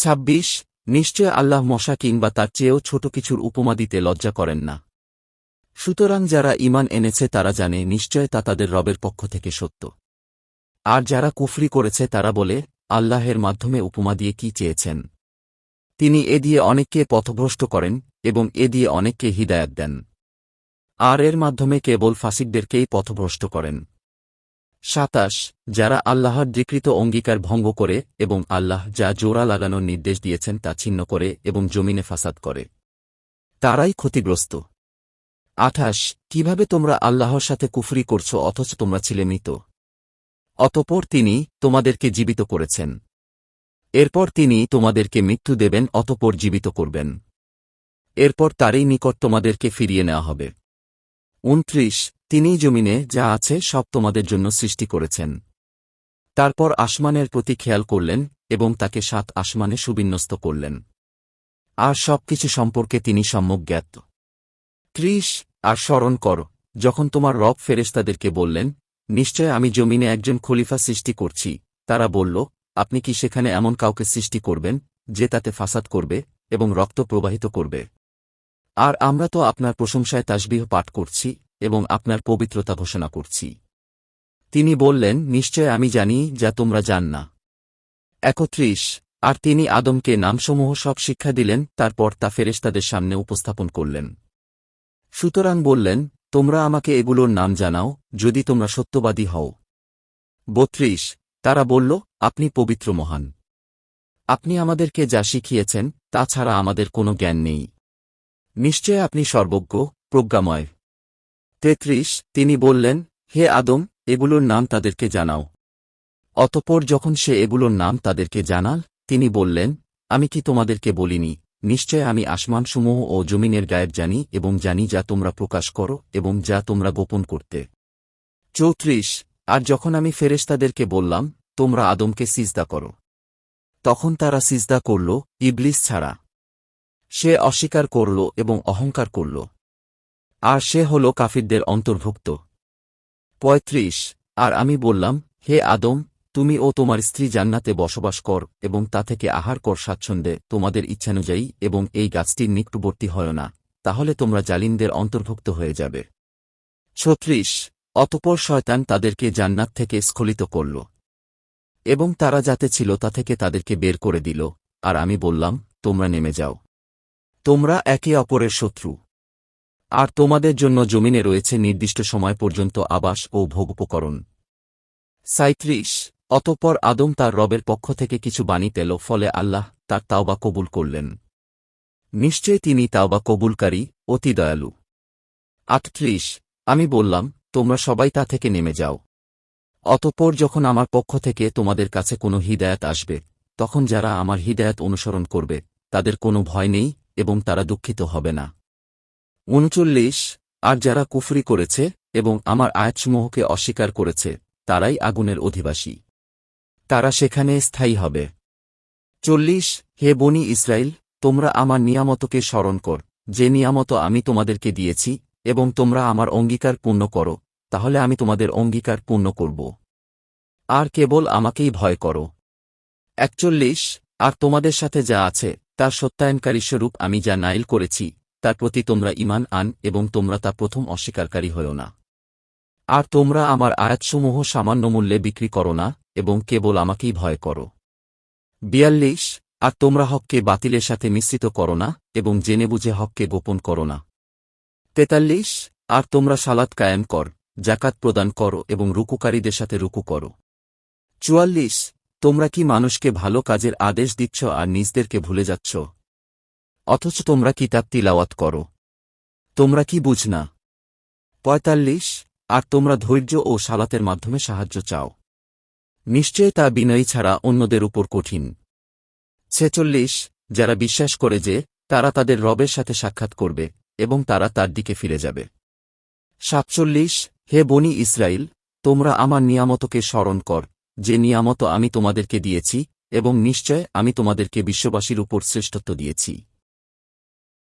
ছাব্বিশ, নিশ্চয় আল্লাহ মশা কিংবা তার চেয়েও ছোট কিছুর উপমা দিতে লজ্জা করেন না। সুতরাং যারা ইমান এনেছে তারা জানে নিশ্চয় তা তাদের রবের পক্ষ থেকে সত্য। আর যারা কুফরি করেছে তারা বলে, আল্লাহের মাধ্যমে উপমা দিয়ে কি চেয়েছেন? তিনি এ দিয়ে অনেককে পথভ্রষ্ট করেন এবং এ দিয়ে অনেককে হিদায়াত দেন। আর এর মাধ্যমে কেবল ফাসিকদেরকেই পথভ্রষ্ট করেন। সাতাশ, যারা আল্লাহর ডিকৃত অঙ্গীকার ভঙ্গ করে এবং আল্লাহ যা জোড়া লাগানোর নির্দেশ দিয়েছেন তা ছিন্ন করে এবং জমিনে ফাসাদ করে। তারাই ক্ষতিগ্রস্ত। আঠাশ, কীভাবে তোমরা আল্লাহর সাথে কুফরি করছ অথচ তোমরা ছিলে মৃত? অতপর তিনি তোমাদেরকে জীবিত করেছেন। এরপর তিনি তোমাদেরকে মৃত্যু দেবেন, অতপর জীবিত করবেন। এরপর তারই নিকট তোমাদেরকে ফিরিয়ে নেওয়া হবে। উনত্রিশ, তিনিই জমিনে যা আছে সব তোমাদের জন্য সৃষ্টি করেছেন। তারপর আসমানের প্রতি খেয়াল করলেন এবং তাকে সাত আসমানে সুবিন্যস্ত করলেন। আর সবকিছু সম্পর্কে তিনি সম্যক জ্ঞাত। ত্রিশ, আর স্মরণ কর, যখন তোমার রব ফেরেস্তাদেরকে বললেন, নিশ্চয় আমি জমিনে একজন খলিফা সৃষ্টি করছি। তারা বলল, আপনি কি সেখানে এমন কাউকে সৃষ্টি করবেন, যে তাতে ফাসাদ করবে এবং রক্ত প্রবাহিত করবে? আর আমরা তো আপনার প্রশংসায় তাসবিহ পাঠ করছি এবং আপনার পবিত্রতা ঘোষণা করছি। তিনি বললেন, নিশ্চয় আমি জানি যা তোমরা জান না। একত্রিশ, আর তিনি আদমকে নামসমূহ সব শিক্ষা দিলেন, তারপর তা ফেরেশতাদের সামনে উপস্থাপন করলেন। সুতরাং বললেন, তোমরা আমাকে এগুলোর নাম জানাও, যদি তোমরা সত্যবাদী হও। বত্রিশ, তারা বলল, আপনি পবিত্র মহান। আপনি আমাদেরকে যা শিখিয়েছেন, তা ছাড়া আমাদের কোনো জ্ঞান নেই। নিশ্চয় আপনি সর্বজ্ঞ, প্রজ্ঞাময়। তেত্রিশ, তিনি বললেন, হে আদম, এগুলোর নাম তাদেরকে জানাও। অতপর যখন সে এগুলোর নাম তাদেরকে জানাল, তিনি বললেন, আমি কি তোমাদেরকে বলিনি, নিশ্চয় আমি আসমানসমূহ ও জমিনের গায়েব জানি এবং জানি যা তোমরা প্রকাশ করো এবং যা তোমরা গোপন করতে। চৌত্রিশ, আর যখন আমি ফেরেশতাদেরকে বললাম, তোমরা আদমকে সিজদা করো। তখন তারা সিজদা করল, ইবলিস ছাড়া। সে অস্বীকার করল এবং অহংকার করল। আর সে হল কাফিরদের অন্তর্ভুক্ত। পঁয়ত্রিশ, আর আমি বললাম, হে আদম, তুমি ও তোমার স্ত্রী জান্নাতে বসবাস কর এবং তা থেকে আহার কর স্বাচ্ছন্দ্যে, তোমাদের ইচ্ছানুযায়ী এবং এই গাছটির নিকটবর্তী হয় না, তাহলে তোমরা জালিনদের অন্তর্ভুক্ত হয়ে যাবে। ছত্রিশ, অতপর শয়তান তাদেরকে জান্নাত থেকে স্খলিত করল। এবং তারা যাতে ছিল তা থেকে তাদেরকে বের করে দিল। আর আমি বললাম, তোমরা নেমে যাও। তোমরা একে অপরের শত্রু। আর তোমাদের জন্য জমিনে রয়েছে নির্দিষ্ট সময় পর্যন্ত আবাস ও ভোগোপকরণ। সাঁত্রিশ অতঃপর আদম তার রবের পক্ষ থেকে কিছু বাণী পেল, ফলে আল্লাহ তার তাওবা কবুল করলেন। নিশ্চয় তিনি তাওবা কবুলকারী, অতি দয়ালু। আটত্রিশ, আমি বললাম, তোমরা সবাই তা থেকে নেমে যাও। অতঃপর যখন আমার পক্ষ থেকে তোমাদের কাছে কোনো হিদায়াত আসবে, তখন যারা আমার হিদায়াত অনুসরণ করবে, তাদের কোনো ভয় নেই এবং তারা দুঃখিত হবে না। উনচল্লিশ, আর যারা কুফরি করেছে এবং আমার আয়াতসমূহকে অস্বীকার করেছে, তারাই আগুনের অধিবাসী। তারা সেখানে স্থায়ী হবে। চল্লিশ, হে বনি ইসরায়েল তোমরা আমার নিয়ামতকে স্মরণ কর, যে নিয়ামত আমি তোমাদেরকে দিয়েছি, এবং তোমরা আমার অঙ্গীকার পূর্ণ করো, তাহলে আমি তোমাদের অঙ্গীকার পূর্ণ করব। আর কেবল আমাকেই ভয় করো। একচল্লিশ, আর তোমাদের সাথে যা আছে তার সত্যায়নকারী স্বরূপ আমি যা নাইল করেছি, তার প্রতি তোমরা ইমান আন এবং তোমরা তা প্রথম অস্বীকারী হও না। আর তোমরা আমার আয়াতসমূহ সামান্য মূল্যে বিক্রি করো না এবং কেবল আমাকেই ভয় করো। বিয়াল্লিশ, আর তোমরা হককে বাতিলের সাথে মিশ্রিত করো না এবং জেনে বুঝে হককে গোপন করো না। তেতাল্লিশ, আর তোমরা সালাত কায়েম কর জাকাত প্রদান করো এবং রুকুকারীদের সাথে রুকু করো। চুয়াল্লিশ তোমরা কি মানুষকে ভালো কাজের আদেশ দিচ্ছ আর নিজদেরকে ভুলে যাচ্ছ? অথচ তোমরা কিতাব তিলাওয়াত করো। তোমরা কি বুঝ না? পঁয়তাল্লিশ, আর তোমরা ধৈর্য ও সালাতের মাধ্যমে সাহায্য চাও। নিশ্চয় তা বিনয়ী ছাড়া অন্যদের উপর কঠিন। ছেচল্লিশ, যারা বিশ্বাস করে যে তারা তাদের রবের সাথে সাক্ষাৎ করবে এবং তারা তার দিকে ফিরে যাবে। সাতচল্লিশ, হে বনি ইসরায়েল তোমরা আমার নিয়ামতকে স্মরণ কর। যে নিয়ামত আমি তোমাদেরকে দিয়েছি এবং নিশ্চয় আমি তোমাদেরকে বিশ্ববাসীর উপর শ্রেষ্ঠত্ব দিয়েছি।